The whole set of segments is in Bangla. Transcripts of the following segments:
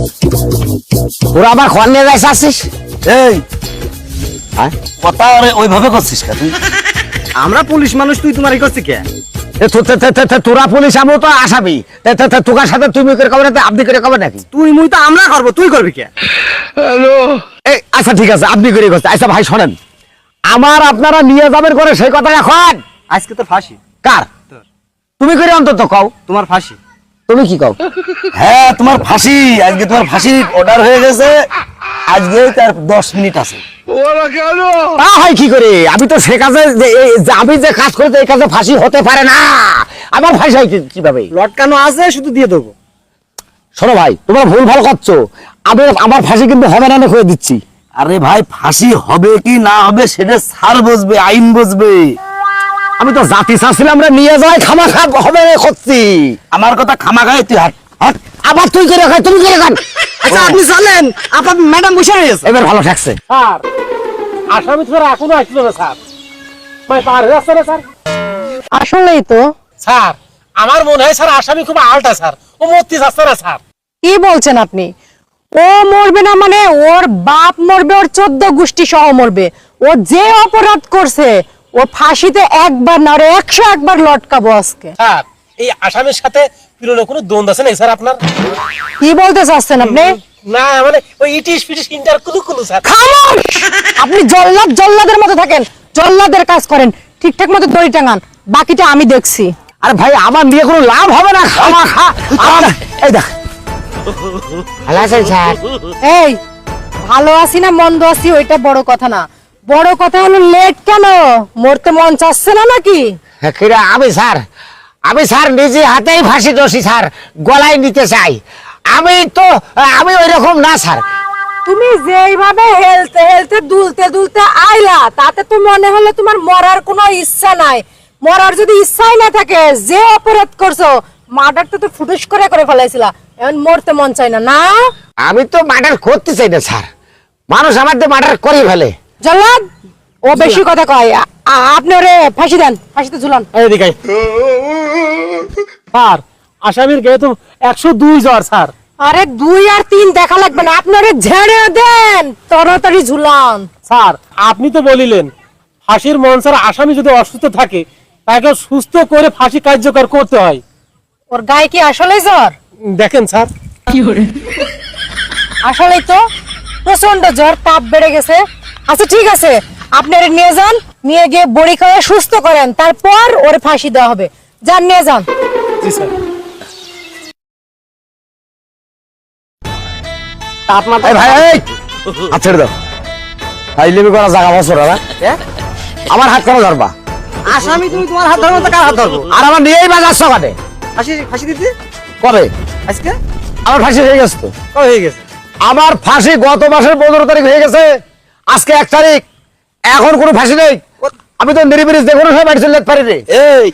তোরা আবার খড় নিয়ে যাইস আসিস? এই। হ্যাঁ? কথা ওরে ওইভাবে করছিস কে তুই আমরা পুলিশ মানুষ তুই তোমার করছি কে? এ তো- তো- তো- তো- তো- তোরা পুলিশ তো আসামি। তোকার সাথে তুমি করে কবে না আপনি করে কবে নাকি? তুই মুই তো আমরা করব তুই করবি কে? এই আচ্ছা ঠিক আছে আপনি করে করছে আচ্ছা ভাই শোনেন। আমার আপনারা নিয়ে যাবেন করে সেই কথা এখন। আজকে তো ফাঁসি। কার? তুমি করে অন্তত কও। তোমার ফাঁসি। তুমি কি কও? হ্যাঁ তোমার ফাঁসি আজকে তোমার ফাঁসি অর্ডার হয়ে গেছে। আজকে তার দশ মিনিট আছে। তা হয় কি করে? আমি তো সে কাজে যে- এই- যে আমি যে কাজ করি এই কাজে ফাঁসি হতে পারে না। আমার ফাঁসি হয় কীভাবে? লটকানো আছে শুধু দিয়ে দেবো। শোনো ভাই তোমরা ভুল ভালো করছ। আমি আমার ফাঁসি কিন্তু হবে না করে দিচ্ছি। আরে ভাই ফাঁসি হবে কি না হবে সেটা সার বসবে আইন বসবে আমি তো জাতি চাচ্ছিলাম নিয়ে যাই খামা খা হবে করছি আমার কথা খামা খায় তুই হাট। হাট আবার তুই করে খাই তুমি করে খান আচ্ছা আপনি চলেন আপনার ম্যাডাম বসে রয়েছে। এবার ভালো ঠেকছে স্যার আসামি তো এখনও আসলো না স্যার। ভাই পার হয়ে আসছে না স্যার? আসলেই তো। স্যার আমার মনে হয় স্যার আসামি খুব আলটা স্যার। ও মূর্তি যাচ্ছে না স্যার। কি বলছেন আপনি? ও মরবে না মানে ওর বাপ মরবে ওর চোদ্দ গোষ্ঠী সহ মরবে। ও যে অপরাধ করছে ও ফাঁসিতে একবার না আরও একশো একবার লটকাবো আজকে। স্যার এই আসামির সাথে কোনো দ্বন্দ্ব আছে নাকি স্যার আপনার? কি বলতে চাচ্ছেন আপনি? না মানে ওই ইটিস পিটিস ইন্টার কুলু কুলু স্যার। খামোশ! আপনি জল্লাদ জল্লাদের মতো থাকেন জল্লাদের কাজ করেন ঠিকঠাক মতো দড়ি টাঙান বাকিটা আমি দেখছি। আরে ভাই আমার নিয়ে কোনো লাভ হবে না খামা খা। আমার- এই দেখ। ভালো আছেন স্যার? এই ভালো আছি না মন্দ আছি ওইটা বড় কথা না। বড় কথা হলো লেট কেন? মরতে মন চাচ্ছে না নাকি? কিরা আমি স্যার আমি স্যার নিজে হাতেই ফাঁসি দোষী স্যার গলায় নিতে চাই। আমি তো আমি ওই রকম না স্যার। তুমি যেইভাবে হেলতে হেলতে দুলতে দুলতে আইলা তাতে তো মনে হলো তোমার মরার কোনো ইচ্ছা নাই। মরার যদি ইচ্ছাই না থাকে যে অপরাধ করছ মার্ডারটা তো ফুটুস করে করে ফেলাইছিলা। এখন মরতে মন চাই না না? আমি তো মার্ডার করতে চাই না স্যার। মানুষ আমার মার্ডার করে ফেলে। জল্লাদ! ও বেশি কথা কয়। আপনি ওরে ফাঁসি দেন ফাঁসিতে ঝুলান। এদিকে স্যার আসামির গায়ে তো একশো দুই জ্বর স্যার। আরে দুই আর তিন দেখা লাগবে না আপনি ওরে ঝেড়ে দেন তাড়াতাড়ি ঝুলান। স্যার আপনি তো বলিলেন ফাঁসির স্যার আসামি যদি অসুস্থ থাকে তাকে সুস্থ করে ফাঁসি কার্যকর করতে হয়। ওর গায়ে কি আসলে জ্বর? দেখেন স্যার। কি আসলেই তো প্রচণ্ড জ্বর তাপ বেড়ে গেছে। আচ্ছা ঠিক আছে। আপনি ওরে নিয়ে যান নিয়ে গিয়ে বড়ি খাওয়া সুস্থ করেন তারপর ওরে ফাঁসি দেওয়া হবে। যান নিয়ে যান। জি স্যার। এই ভাই এই! হাত ছেড়ে দাও। ফাইলিমি করা জায়গা বছর আমার হাত কেন ধরবা? আসামি তুমি তোমার হাত ধরবো কার হাত ধরবো? আর আমার নিয়েই বাজাচ্ছ কাটে ফাঁসি ফাঁসি দিতে? কবে? আজকে? আমার ফাঁসি হয়ে গেছে তো। হয়ে গেছে? আমার ফাঁসি গত মাসের পনেরো তারিখ হয়ে গেছে। আজকে এক তারিখ। এখন কোনো ফাঁসি নেই। আমি তো নিরিবিরিজ দেখুন সব বাড়ি চলে পারি রে। এই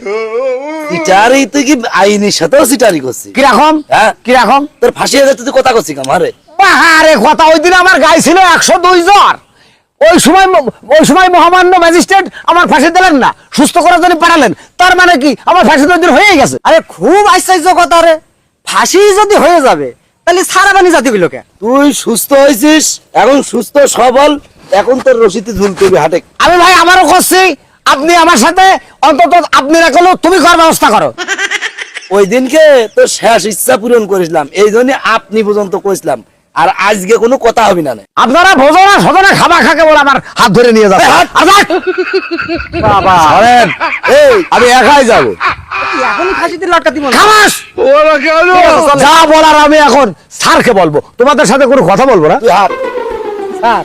সিটারি তুই কি আইনের সাথেও সিটারি করছিস? কীরকম? হ্যাঁ। কীরকম? তোর ফাঁসি হয়ে তুই কথা করছিস আমারে? বাহারে কথা ওই দিন আমার গায়ে ছিল একশো দুই জন ওই সময় ওই সময় মহামান্য ম্যাজিস্ট্রেট আমার ফাঁসি দিলেন না সুস্থ করার জন্য পাঠালেন। তার মানে কি? আমার ফাঁসি তো ওই দিন হয়ে গেছে। আরে খুব আশ্চর্য কথা রে। ফাঁসি যদি হয়ে যাবে তাহলে সারা বানি জাতি গুলো তুই সুস্থ হয়েছিস এখন সুস্থ সবল এখন তোর রশিতে ঝুলতে হবে হাটে। আমি ভাই আমারও করছি আপনি আমার সাথে অন্তত আপনি না করলেও তুমি করার ব্যবস্থা করো। ওই দিনকে তোর শেষ ইচ্ছা পূরণ করেছিলাম এই জন্য আপনি পর্যন্ত কইছিলাম। আর আজকে কোনো কথা হবে না। আপনারা বোঝো না শোধো না খাবা খাকে বলে আমার হাত ধরে নিয়ে যাবে বাবা। এই আমি একাই যাব। এখনই ফাঁসিতে লটকা দিব না। খামাস! যা বলার আমি এখন স্যারকে বলব। তোমাদের সাথে কোনো কথা বলব না? স্যার।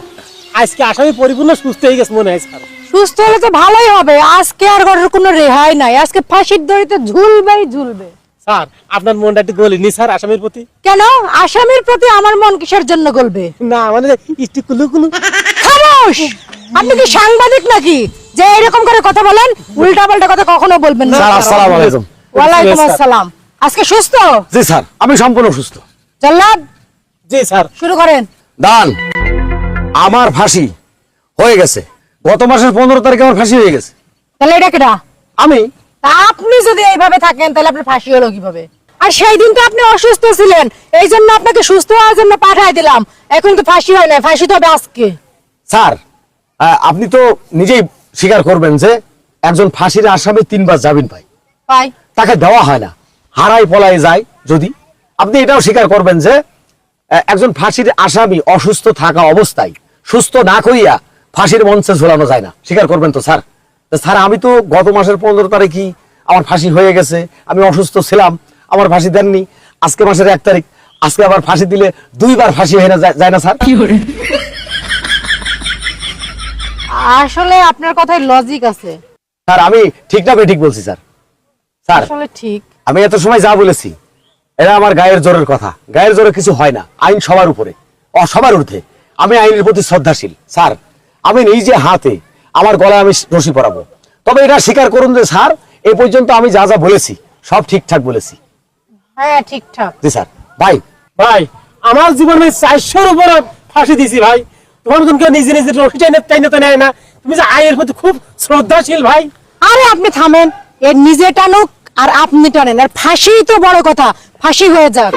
আজকে আসামি পরিপূর্ণ সুস্থ হয়ে গেছে মনে হয় স্যার। সুস্থ হলে তো ভালোই হবে। আজকে আর ওর কোনো রেহাই নাই। আজকে ফাঁসির দড়িতে ঝুলবেই ঝুলবে। স্যার আপনার মনটা একটু গলিনি স্যার আসামির প্রতি? কেন? আসামির প্রতি আমার মন কিসের জন্য গলবে? না মানে একটু কুলু কুলু। খামোশ! আপনি কি সাংবাদিক নাকি? যে এরকম করে কথা বলেন উল্টা পাল্টা কথা কখনো বলবেন না। স্যার আসসালামু আলাইকুম। ওয়ালাইকুম আসসালাম। আজকে সুস্থ? জি স্যার আমি সম্পূর্ণ সুস্থ। জল্লাদ! জি স্যার। শুরু করেন। দান! আমার ফাঁসি হয়ে গেছে। গত মাসের পনেরো তারিখে আমার ফাঁসি হয়ে গেছে। তাহলে এটা কেটা আমি? আপনি যদি এইভাবে থাকেন তাহলে আপনার ফাঁসি হলো কীভাবে? আর সেই দিন তো আপনি অসুস্থ ছিলেন এই জন্য আপনাকে সুস্থ হওয়ার জন্য পাঠাই দিলাম। এখন তো ফাঁসি হয় না ফাঁসি তো হবে আজকে। স্যার আপনি তো নিজেই স্বীকার করবেন যে একজন ফাঁসির আসামি তিনবার যাবেন ভাই পাই তাকে দেওয়া হয় না হারাই পলাই যায় যদি। আপনি এটাও স্বীকার করবেন যে একজন ফাঁসির আসামি অসুস্থ থাকা অবস্থায় সুস্থ না করিয়া ফাঁসির মঞ্চে ঝোলানো যায় না। স্বীকার করবেন তো স্যার। স্যার আমি তো গত মাসের পনেরো তারিখই আমার ফাঁসি হয়ে গেছে। আমি অসুস্থ ছিলাম আমার ফাঁসি দেননি। আজকে মাসের এক তারিখ আজকে আবার ফাঁসি দিলে দুইবার ফাঁসি হয়ে না যায়- না স্যার। আসলে আপনার কথায় লজিক আছে। স্যার আমি ঠিক না ঠিক বলছি স্যার। স্যার আসলে ঠিক। আমি এত সময় যা বলেছি এরা আমার গায়ের জোরের কথা। গায়ের জোরে কিছু হয় না আইন সবার উপরে ও সবার ঊর্ধ্বে। আমি আইনের প্রতি শ্রদ্ধাশীল। স্যার আমি নিজে হাতে আমার গলায় আমি রশি পরাবো। তবে এটা স্বীকার করুন যে স্যার এই পর্যন্ত আমি যা যা বলেছি সব ঠিকঠাক বলেছি। হ্যাঁ ঠিকঠাক। জি স্যার। ভাই। ভাই আমার জীবনে চারশোর উপরে ফাঁসি দিছি ভাই। তোমার কেউ নিজে নিজে রশি টাইনে টাইনে তো নেয় না তুমি যে আইনের প্রতি খুব শ্রদ্ধাশীল ভাই। আরে আপনি থামেন এর নিজে টানুক আর আপনি টানেন। আর ফাঁসি তো বড় কথা ফাঁসি হয়ে যাক।